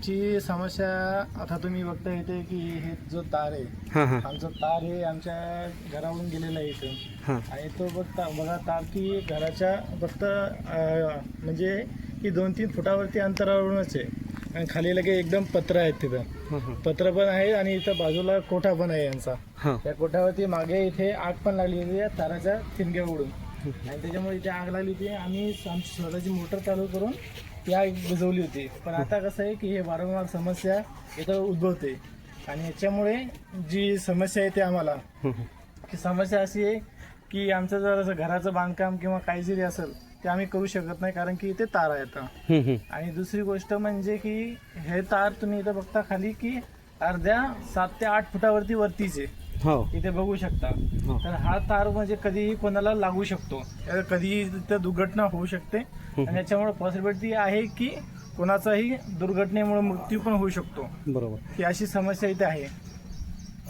आमची समस्या आता तुम्ही बघता येते की हे जो तार आहे हां हां. आमचं तार हे आमच्या घरावरून गेलेलं आहे इथून हां. आणि तो बघता बघा तार की घराच्या फक्त अं, म्हणजे की दोन तीन फुटावरती अंतरावरूनच आहे. आणि खाली लगे एकदम पत्र आहेत तिथं. हां हां. पत्र पण आहे आणि इथं बाजूला कोठा पण आहे यांचा. हां. त्या कोठावरती मागे इथे आग पण लागली होती या ताराच्या ठिणग्या उडून. आणि त्याच्यामुळे इथे आग लागली होती आम्ही आमची स्वतःची मोटर चालू करून ती आग बुजवली होती पण आता कसं आहे की हे वारंवार समस्या इथं उद्भवते आणि याच्यामुळे जी समस्या येते आम्हाला. की समस्या अशी आहे की आमचं जर असं घराचं बांधकाम किंवा काही जरी असेल ते आम्ही करू शकत नाही कारण की इथे तार आहेत. आणि दुसरी गोष्ट म्हणजे की हे तार तुम्ही इथं बघता खाली की अर्ध्या सात ते आठ फुटावरती वरतीच हो. इथे बघू शकता. हो. तर हा तार म्हणजे कधीही कोणाला लागू शकतो. तर कधीही तिथं दुर्घटना होऊ शकते. आणि याच्यामुळे पॉसिबिलिटी आहे की कोणाचाही दुर्घटनेमुळे मृत्यू पण होऊ शकतो. बरोबर. ही अशी समस्या इथे आहे.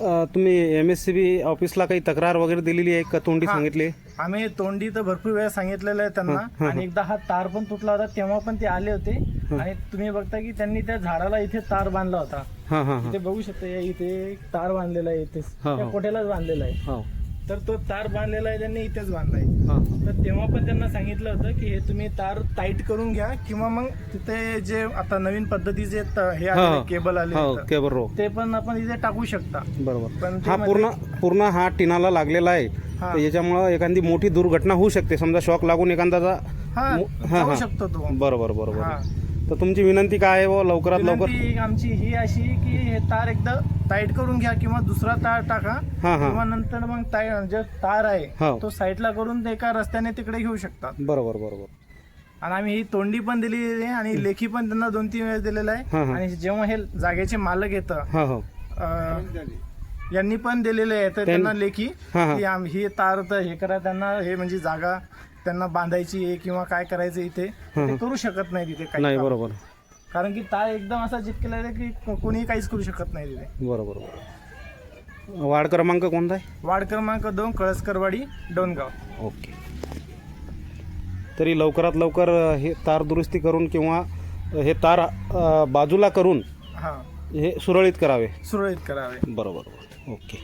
अ, तुम्ही एम एस सी बी ऑफिसला काही तक्रार वगैरे दिलेली आहे का? तोंडी हां. सांगितली आम्ही तोंडी तर भरपूर वेळा सांगितलेलं आहे त्यांना. आणि एकदा हा तार पण तुटला होता तेव्हा पण ते आले होते. आणि तुम्ही बघता की त्यांनी त्या झाडाला इथे तार बांधला होता. इथे बघू शकता या इथे तार बांधलेला आहे इथे हा, हा. कोठ्यालाच बांधलेला आहे. हो. तर तो तार बांधलेला आहे त्यांनी इथेच बांधलाय हां तर तेव्हा पण त्यांना सांगितलं होतं की हे तुम्ही तार टाईट करून घ्या किंवा मग तिथे जे आता नवीन पद्धतीचे हे. आले केबल आले केबल ते पण आपण इथे टाकू शकता. बरोबर. पण हा पूर्ण पूर्ण हा टिनाला लागलेला आहे. तर याच्यामुळं एखादी मोठी दुर्घटना होऊ शकते. समजा शॉक लागून एखाद्याचा हा मो- हा, जाऊ हा. शकतो तो. बरोबर बरोबर. तर तुमची विनंती काय आहे बुवा, लवकरात लवकर विनंती आमची ही अशी की हे तार एकदा टाईट करून घ्या किंवा दुसरा तार टाका. हा हा. किंवा नंतर मग तार जे तार आहे. तो साईडला करून ते एका रस्त्याने तिकडे घेऊ शकतात. बरोबर बरोबर. आणि आम्ही ही तोंडी पण दिलेली आहे आणि लेखी पण त्यांना दोन तीन वेळेस दिलेला हा, आहे हा. आणि जेव्हा हे जागेचे मालक येतं हा हो. अं, यांनी पण दिलेले आहे तर त्यांना लेखी हा. की आम- तार तर हे करा त्यांना हे म्हणजे जागा त्यांना बांधायची आहे किंवा काय करायचं इथे ते करू शकत नाही तिथे काही नाही काम. बरोबर. कारण की तार एकदम असा चिटकेला आहे की को- कोणीही काहीच करू शकत नाही तिथे. बरोबर बरोबर. वार्ड क्रमांक कोणता आहे? वार्ड क्रमांक दोन कळसकरवाडी डोनगाव. ओके. तरी लवकरात लवकर अ, हे तार दुरुस्ती करून किंवा हे तार अ, बाजूला करून हा. हे सुरळीत करावे. सुरळीत करावे. बरोबर. ओके.